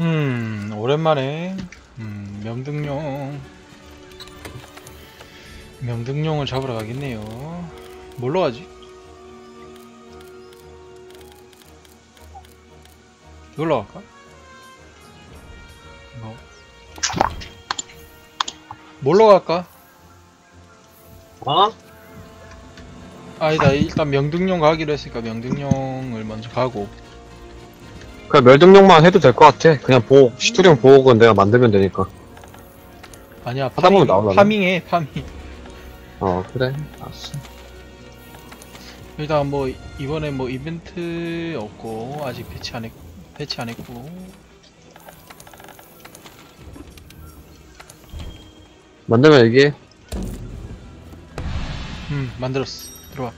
음, 오랜만에 음, 명등용 명등용을 잡으러 가겠네요. 뭘로 가지? 이걸로 갈까? 이거 뭘로 갈까? 어? 아니다 일단 명등용 가기로 했으니까 명등용을 먼저 가고 그냥 멸등용만 해도 될 것 같아. 그냥 보호, 시투령 보호건 내가 만들면 되니까. 아니야 하다 보면 파밍, 나오려나? 파밍해 파밍 어, 그래. 알았어. 일단 뭐 이번에 뭐 이벤트 없고 아직 배치 안 했, 배치 안 했고 만들면 얘기해. 음 만들었어 들어와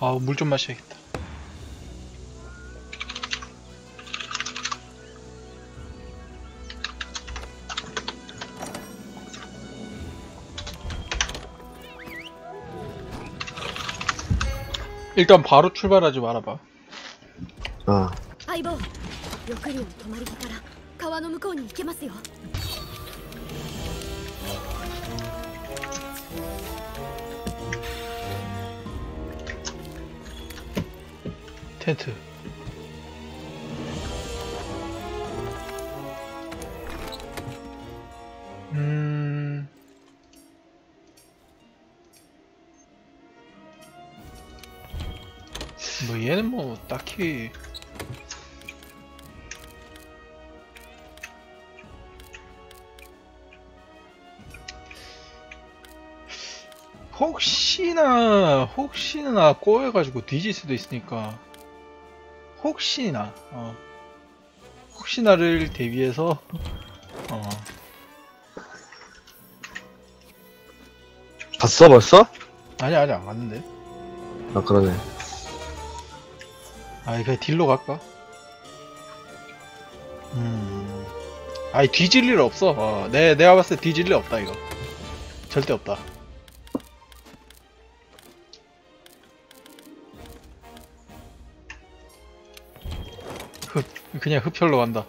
아 물 좀 마셔야겠다 일단 바로 출발하지 말아봐 아, 相棒翼竜の止まり木から川の向こうに行けますよ 텐트. 음... 뭐 얘는 뭐 딱히. 혹시나 혹시나 꼬여가지고 뒤질 수도 있으니까 혹시나 어 혹시나를 대비해서 어 봤어, 벌써? 아니 아직 안 갔는데 아, 그러네. 아이 그냥 딜로 갈까? 음 아이 뒤질 일 없어 어, 내, 내가 봤을 때 뒤질 일 없다 이거 절대 없다 그냥 흡혈로 간다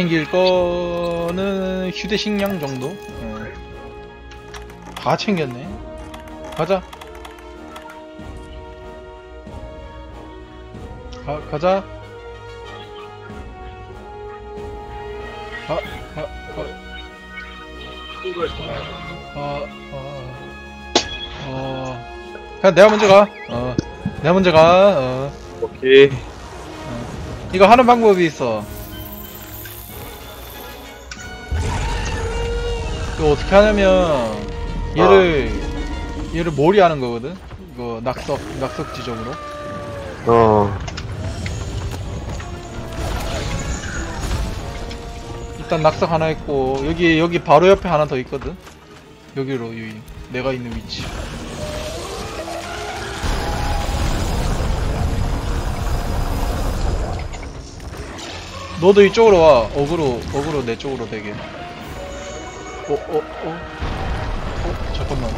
챙길 거는 휴대식량 정도? 어. 다 챙겼네. 가자. 가, 가자. 아, 아, 아. 아, 아. 어. 그냥 내가 먼저 가. 어. 내가 먼저 가. 어. 오케이. 이거 하는 방법이 있어. 이거 어떻게 하냐면 얘를 얘를 몰이 하는 거거든. 이거 낙석 낙석 지점으로. 어, 일단 낙석 하나 있고 여기 여기 바로 옆에 하나 더 있거든. 여기로 유인. 내가 있는 위치. 너도 이쪽으로 와. 어그로 어그로 내 쪽으로 되게. 어, 어, 어. 어, 잠깐만.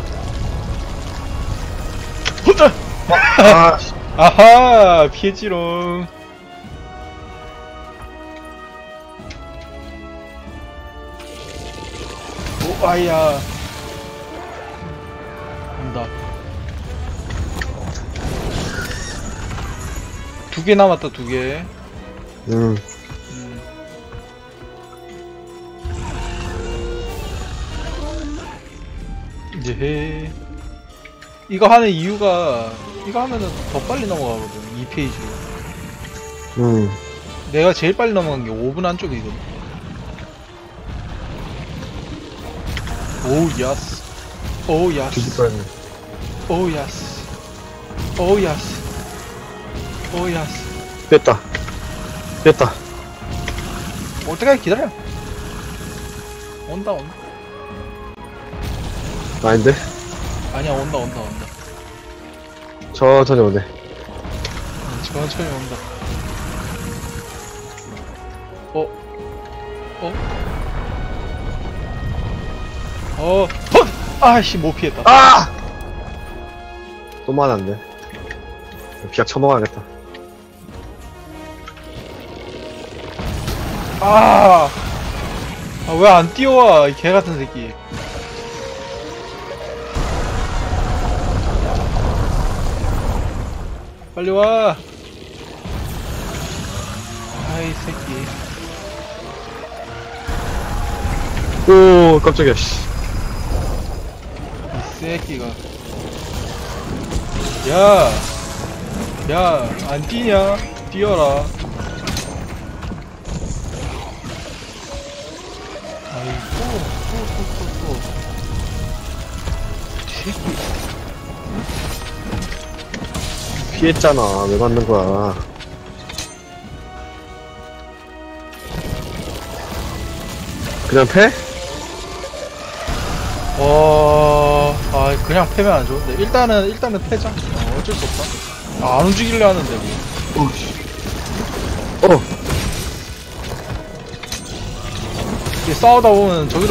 후다! 아, 아하! 피해지롱. 오, 아이야. 온다. 두 개 남았다, 두 개. 음, 음. 이제 해. 이거 하는 이유가 이거 하면은 더 빨리 넘어가거든 2페이지로 음. 내가 제일 빨리 넘어간 게 5분 안쪽이거든 오우 야스 오우 야스. 오우 야스 오우 야스 오우 야스 됐다. 됐다. 올 때까지 기다려 온다 온다 아닌데? 아니야 온다 온다 온다 천천히 오네. 응, 천천히 온다 어? 어? 어? 헛! 아씨 못 피했다 아! 또 많았네. 비약 처먹어야겠다. 아, 아 왜 안 뛰어와 이 개같은 새끼 빨리 와 아이 새끼 오, 깜짝이야, 씨. 이 새끼가 야! 야, 안 뛰냐? 뛰어라. 아이, 또, 또, 또, 또, 새끼. 피했잖아. 왜 맞는 거야. 그냥 패? 어, 아, 그냥 패면 안 좋은데. 일단은, 일단은 패자. 어, 어쩔 수 없다. 아, 안 움직이려 하는데, 뭐. 어, 이게 싸우다 보면 저기로